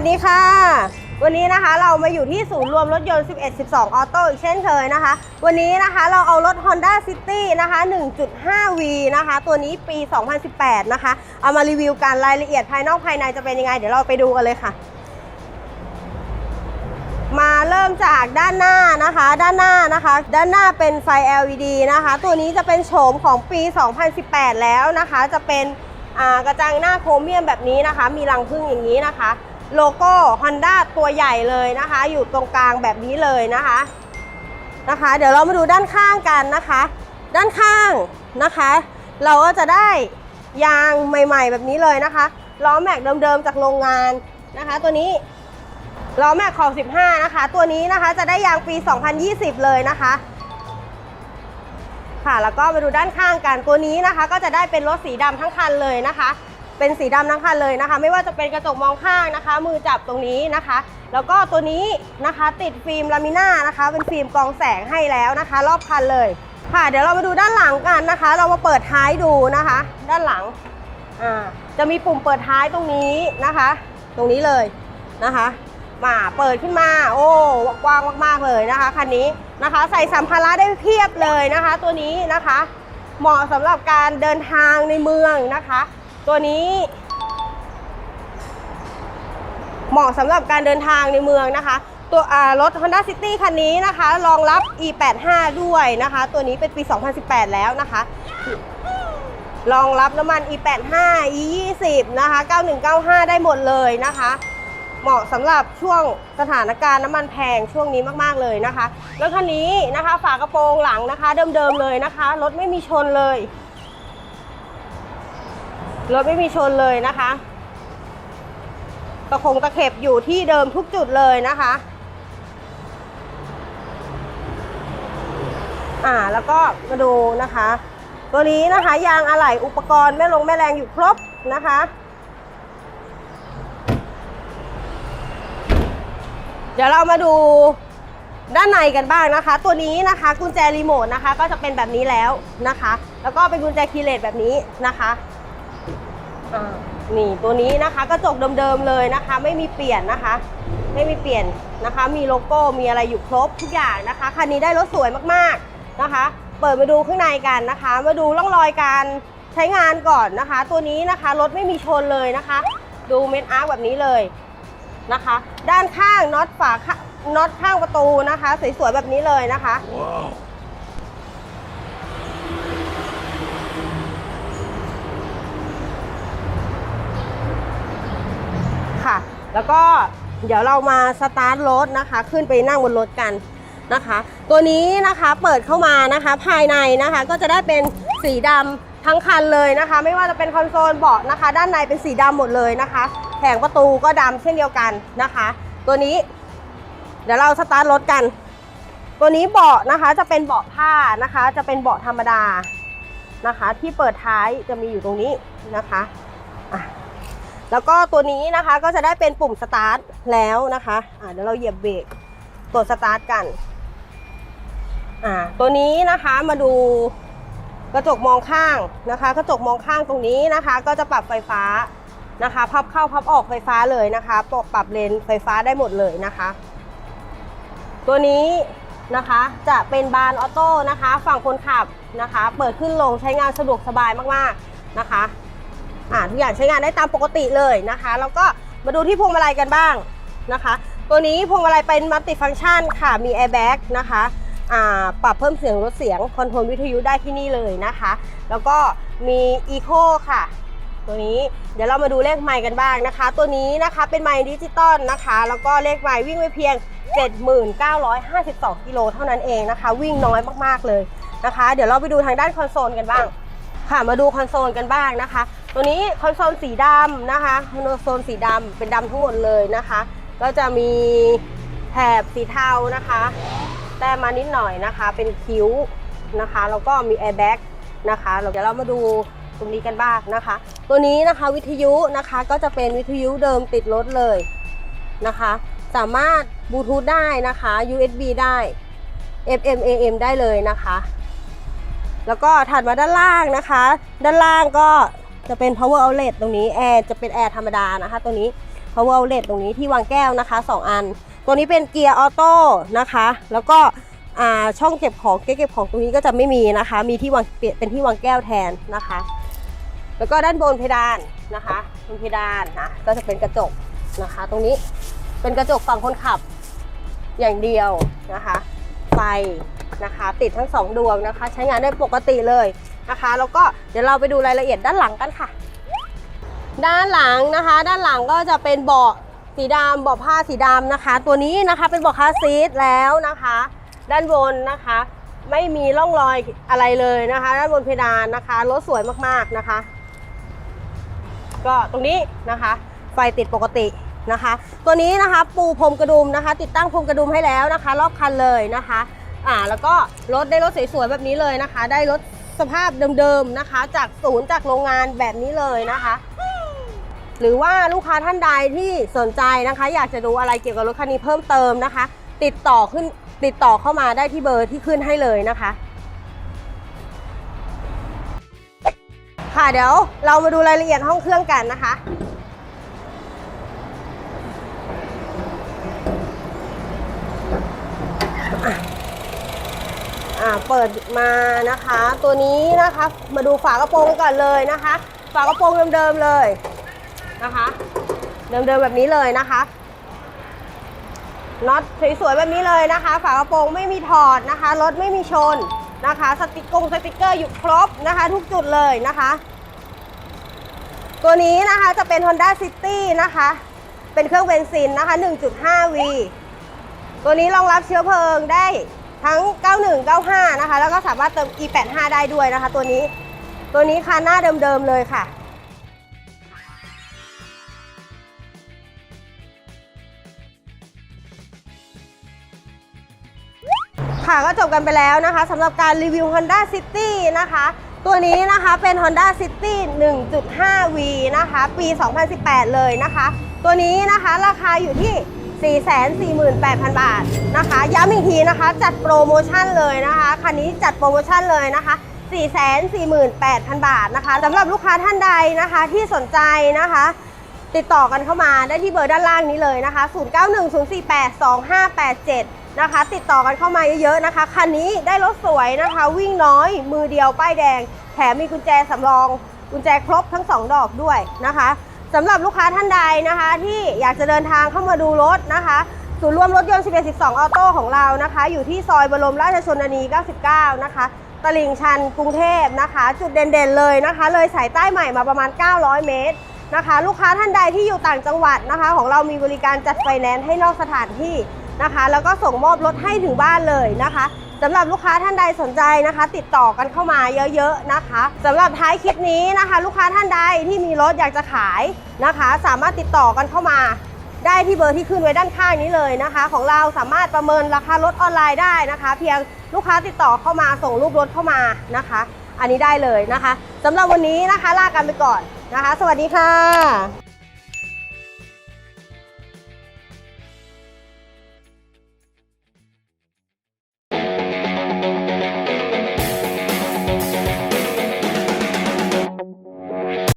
วัสดีค่ะ วันนี้นะคะเรามาอยู่ที่ศูนย์รวมรถยนต์ 11 12 ออโต้อีกเช่นเคยนะคะ วันนี้นะคะเราเอารถ Honda City นะคะ 1.5V นะคะ ตัวนี้ปี 2018 นะคะ เอามารีวิวกันรายละเอียดภายนอกภายในจะเป็นยังไง เดี๋ยวเราไปดูกันเลยค่ะ มาเริ่มจากด้านหน้านะคะ ด้านหน้านะคะ ด้านหน้าเป็นไฟ LED นะคะ ตัวนี้จะเป็นโฉมของปี 2018 แล้วนะคะ จะเป็นกระจังหน้าโครเมียมแบบนี้นะคะ มีรังผึ้งอย่างนี้นะคะ โลโก้ Honda ตัวใหญ่เลยนะคะ อยู่ตรงกลางแบบนี้เลยนะคะนะคะ เดี๋ยวเรามาดูด้านข้างกันนะคะ ด้านข้างนะคะ เราก็จะได้ยางใหม่ๆ แบบนี้เลยนะคะล้อแม็กเดิมๆจากโรงงานนะคะ ตัวนี้ล้อแม็กของ15 นะคะ ตัวนี้นะคะจะได้ยางปี 2020 เลยนะคะค่ะแล้วก็มาดูด้านข้างกันตัวนี้นะคะ ก็จะได้เป็นรถสีดำทั้งคันเลยนะคะ เป็นสีดำทั้งคันเลยนะคะ ไม่ว่าจะเป็นกระจกมองข้างนะคะ มือจับตรงนี้นะคะ แล้วก็ตัวนี้นะคะติดฟิล์มลามิน่านะคะ เป็นฟิล์มกองแสงให้แล้วนะคะ รอบคันเลย ค่ะ เดี๋ยวเรามาดูด้านหลังกันนะคะ เรามาเปิดท้ายดูนะคะ ด้านหลังอ่าจะมีปุ่มเปิดท้ายตรงนี้นะคะ ตรงนี้เลยนะคะมาเปิดขึ้นมา โอ้กว้างมากๆเลยนะคะคันนี้นะคะ ใส่สัมภาระได้เพียบเลยนะคะ ตัวนี้นะคะ เหมาะสำหรับการเดินทางในเมืองนะคะ ตัวนี้ เหมาะสำหรับการเดินทางในเมืองนะคะ ตัวรถ Honda City คันนี้นะคะ รองรับ e85 ด้วยนะคะ ตัวนี้เป็นปี 2018 แล้วนะคะรองรับน้ำมัน e85 e20 นะคะ 9195 ได้หมดเลยนะคะ เหมาะสำหรับช่วงสถานการณ์น้ำมันแพงช่วงนี้มากๆเลยนะคะ รถคันนี้นะคะ ฝากระโปรงหลังนะคะ เดิมๆเลยนะคะ รถไม่มีชนเลย รถไม่มีชนเลยนะคะตะคงตะเข็บอยู่ที่เดิมทุกจุดเลยนะคะ อ่าแล้วก็มาดูนะคะ ตัวนี้นะคะยางอะไหล่อุปกรณ์แม่ลงแม่แรงอยู่ครบนะคะ เดี๋ยวเรามาดูด้านในกันบ้างนะคะ ตัวนี้นะคะกุญแจรีโมทนะคะ ก็จะเป็นแบบนี้แล้วนะคะ แล้วก็เป็นกุญแจคีย์เลสแบบนี้นะคะ นี่ตัวนี้นะคะกระจกเดิมๆเลยนะคะ ไม่มีเปลี่ยนนะคะ ไม่มีเปลี่ยนนะคะ มีโลโก้มีอะไรอยู่ครบทุกอย่างนะคะคันนี้ได้รถสวยมากๆนะคะ เปิดมาดูข้างในกันนะคะ มาดูร่องรอยการใช้งานก่อนนะคะ ตัวนี้นะคะรถไม่มีชนเลยนะคะ ดูเม็ดอาร์คแบบนี้เลยนะคะ ด้านข้างน็อตฝาข้าน็อตข้างประตูนะคะ สวยๆแบบนี้เลยนะคะค่ะ แล้วก็เดี๋ยวเรามาสตาร์ทรถนะคะ ขึ้นไปนั่งบนรถกันนะคะ ตัวนี้นะคะเปิดเข้ามานะคะภายในนะคะก็จะได้เป็นสีดำทั้งคันเลยนะคะ ไม่ว่าจะเป็นคอนโซลเบาะนะคะ ด้านในเป็นสีดำหมดเลยนะคะแผงประตูก็ดำเช่นเดียวกันนะคะ ตัวนี้ เดี๋ยวเราสตาร์ทรถกัน ตัวนี้เบาะนะคะจะเป็นเบาะผ้านะคะ จะเป็นเบาะธรรมดานะคะ ที่เปิดท้ายจะมีอยู่ตรงนี้นะคะอะ แล้วก็ตัวนี้นะคะก็จะได้เป็นปุ่มสตาร์ทแล้วนะคะอ่าเดี๋ยวเราเหยียบเบรกกดสตาร์ทกันอ่าตัวนี้นะคะมาดูกระจกมองข้างนะคะ กระจกมองข้างตรงนี้นะคะ ก็จะปรับไฟฟ้านะคะพับเข้าพับออกไฟฟ้าเลยนะคะปรับปรับเลนไฟฟ้าได้หมดเลยนะคะ ตัวนี้นะคะจะเป็นบานออโต้นะคะ ฝั่งคนขับนะคะ เปิดขึ้นลงใช้งานสะดวกสบายมากๆนะคะ อ่าทุกอย่างใช้งานได้ตามปกติเลยนะคะ แล้วก็มาดูที่พวงมาลัยกันบ้างนะคะ ตัวนี้พวงมาลัยเป็นมัลติฟังก์ชันค่ะมีแอร์แบ็กนะคะอ่าปรับเพิ่มเสียงลดเสียงคอนโทรลวิทยุได้ที่นี่เลยนะคะ แล้วก็มีอีโคค่ะ ตัวนี้เดี๋ยวเรามาดูเลขไมค์กันบ้างนะคะ ตัวนี้นะคะเป็นไมค์ดิจิตอลนะคะ แล้วก็เลขไมค์วิ่งไปเพียง7952 กิโลเท่านั้นเองนะคะ วิ่งน้อยมากๆเลยนะคะ เดี๋ยวเราไปดูทางด้านคอนโซลกันบ้าง ค่ะมาดูคอนโซลกันบ้างนะคะ ตัวนี้คอนโซลสีดำนะคะคอนโซลสีดำเป็นดำทั้งหมดเลยนะคะ ก็จะมีแถบสีเทานะคะ แต้มมานิดหน่อยนะคะ เป็นคิ้วนะคะแล้วก็มีแอร์แบ็กนะคะเดี๋ยวเรามาดูตรงนี้กันบ้างนะคะ ตัวนี้นะคะวิทยุนะคะก็จะเป็นวิทยุเดิมติดรถเลยนะคะ สามารถบลูทูธได้นะคะ USB ได้ FM AM ได้เลยนะคะ แล้วก็ถัดมาด้านล่างนะคะ ด้านล่างก็ จะเป็น power outlet ตรงนี้แอร์จะเป็นแอร์ธรรมดานะคะตัวนี้ power outlet ตรงนี้ที่วางแก้วนะคะ 2 อัน ตัวนี้เป็นเกียร์ออโต้นะคะ แล้วก็อ่าช่องเก็บของเก็บของตรงนี้ก็จะไม่มีนะคะ มีที่วางเปียกเป็นที่วางแก้วแทนนะคะ แล้วก็ด้านบนเพดานนะคะบนเพดานนะก็จะเป็นกระจกนะคะ ตรงนี้เป็นกระจกฝั่งคนขับอย่างเดียวนะคะ ไฟนะคะ ติดทั้งสองดวงนะคะ ใช้งานได้ปกติเลย นะคะ แล้วก็เดี๋ยวเราไปดูรายละเอียดด้านหลังกันค่ะ ด้านหลังนะคะ ด้านหลังก็จะเป็นเบาะสีดำเบาะผ้าสีดำนะคะ ตัวนี้นะคะเป็นเบาะคาซีทแล้วนะคะ ด้านบนนะคะ ไม่มีร่องรอยอะไรเลยนะคะ ด้านบนเพดานนะคะรถสวยมากๆนะคะ ก็ตรงนี้นะคะ ไฟติดปกตินะคะ ตัวนี้นะคะปูพรมกระดุมนะคะ ติดตั้งพรมกระดุมให้แล้วนะคะ รอบคันเลยนะคะอ่าแล้วก็รถได้รถสวยๆแบบนี้เลยนะคะ ได้รถ สภาพเดิมๆนะคะ จากศูนย์จากโรงงานแบบนี้เลยนะคะ หรือว่าลูกค้าท่านใดที่สนใจนะคะ อยากจะดูอะไรเกี่ยวกับรถคันนี้เพิ่มเติมนะคะ ติดต่อขึ้นติดต่อเข้ามาได้ที่เบอร์ที่ขึ้นให้เลยนะคะ ค่ะเดี๋ยวเรามาดูรายละเอียดห้องเครื่องกันนะคะอ่่าเปิดมานะคะ ตัวนี้นะคะมาดูฝากระโปรงก่อนเลยนะคะ ฝากระโปรงเดิมๆเลยนะคะ เดิมๆแบบนี้เลยนะคะน็อตสวยๆแบบนี้เลยนะคะ ฝากระโปรงไม่มีถอดนะคะรถไม่มีชนนะคะ สติกกงสติกเกอร์อยู่ครบนะคะ ทุกจุดเลยนะคะ ตัวนี้นะคะจะเป็น Honda City นะคะ เป็นเครื่องเบนซินนะคะ 1.5V ตัวนี้รองรับเชื้อเพลิงได้ ทั้ง 91 95 นะคะ แล้วก็สามารถเติม E85 ได้ด้วยนะคะ ตัวนี้ ตัวนี้คันหน้าเดิมๆเลยค่ะค่ะก็จบกันไปแล้วนะคะสำหรับการรีวิว Honda City นะคะ ตัวนี้นะคะเป็น Honda City 1.5V นะคะ ปี 2018 เลยนะคะ ตัวนี้นะคะราคาอยู่ที่ 448,000 บาทนะคะ ย้ำอีกทีนะคะ จัดโปรโมชั่นเลยนะคะ คันนี้จัดโปรโมชั่นเลยนะคะ 448,000 บาทนะคะสำหรับลูกค้าท่านใดนะคะที่สนใจนะคะ ติดต่อกันเข้ามาได้ที่เบอร์ด้านล่างนี้เลยนะคะ 0910482587 นะคะ ติดต่อกันเข้ามาเยอะๆนะคะ คันนี้ได้รถสวยนะคะ วิ่งน้อย มือเดียวป้ายแดง แถมมีกุญแจสำรอง กุญแจครบทั้ง 2 ดอกด้วยนะคะ สำหรับลูกค้าท่านใดนะคะ ที่อยากจะเดินทางเข้ามาดูรถนะคะศูนย์รวมรถยนต์ 11 12 ออโต้ของเรานะคะ อยู่ที่ซอยบรมราชชนนี 99 นะคะ ตลิ่งชันกรุงเทพนะคะ จุดเด่นๆเลยนะคะ เลยสายใต้ใหม่มาประมาณ 900 เมตรนะคะ ลูกค้าท่านใดที่อยู่ต่างจังหวัดนะคะ ของเรามีบริการจัดไฟแนนซ์ให้นอกสถานที่นะคะ แล้วก็ส่งมอบรถให้ถึงบ้านเลยนะคะ สำหรับลูกค้าท่านใดสนใจนะคะ ติดต่อกันเข้ามาเยอะๆนะคะสำหรับท้ายคลิปนี้นะคะ ลูกค้าท่านใดที่มีรถอยากจะขายนะคะ สามารถติดต่อกันเข้ามาได้ที่เบอร์ที่ขึ้นไว้ด้านข้างนี้เลยนะคะ ของเราสามารถประเมินราคารถออนไลน์ได้นะคะ เพียงลูกค้าติดต่อเข้ามาส่งรูปรถเข้ามานะคะ อันนี้ได้เลยนะคะสำหรับวันนี้นะคะลากันไปก่อนนะคะ สวัสดีค่ะ